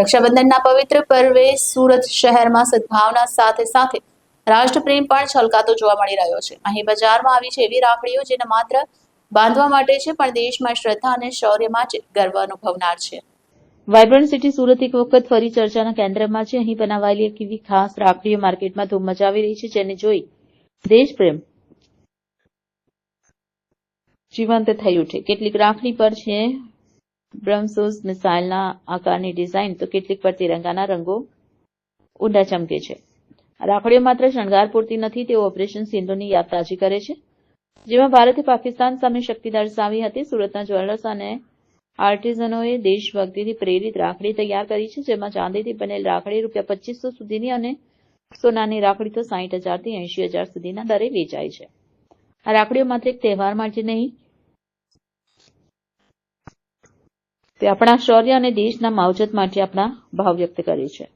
રક્ષાબંધનના પવિત્ર પર્વે સુરત શહેરમાં સદભાવના સાથે સાથે રાષ્ટ્રપ્રેમ પણ છલકાતો જોવા મળી રહ્યો છે. અહીં બજારમાં આવી છે એવી રાખડીઓ જેને માત્ર બાંધવા માટે છે, પણ દેશમાં શ્રદ્ધા અને શૌર્ય માટે ગર્વ અનુભવનાર છે. વાયબ્રન્ટ સિટી સુરત એક વખત ફરી ચર્ચાના કેન્દ્રમાં છે. અહીં બનાવાયેલી એક એવી ખાસ રાખડીઓ માર્કેટમાં ધૂમ મચાવી રહી છે, જેને જોઈ દેશપ્રેમ જીવંત થઈ ઉઠે. કેટલીક રાખડી પર છે બ્રહ્મસોસ મિસાઇલના આકારની ડિઝાઇન તો કેટલીક પર તિરંગાના રંગો ઊંડા ચમકે છે. રાખડીઓ માત્ર શણગાર પૂરતી નથી, તેઓ ઓપરેશન સિંધુની યાદ તાજી કરે છે. જેમાં ભારતે પાકિસ્તાન સામે શક્તિ દર્શાવી હતી, સુરતના જ્વેલર્સ અને આર્ટિઝનોએ દેશભક્તિથી પ્રેરિત રાખડી તૈયાર કરી છે, જેમાં ચાંદીથી બનેલ રાખડી રૂપિયા પચીસો સુધીની અને સોનાની રાખડી તો સાહીઠ હજારથી એંશી હજાર સુધીના દરે વેચાય છે. આ રાખડીઓ માત્ર એક તહેવાર માટે નહીં તે આપણા શૌર્ય અને દેશના માવજત માટે આપણા ભાવ વ્યક્ત કરે છે.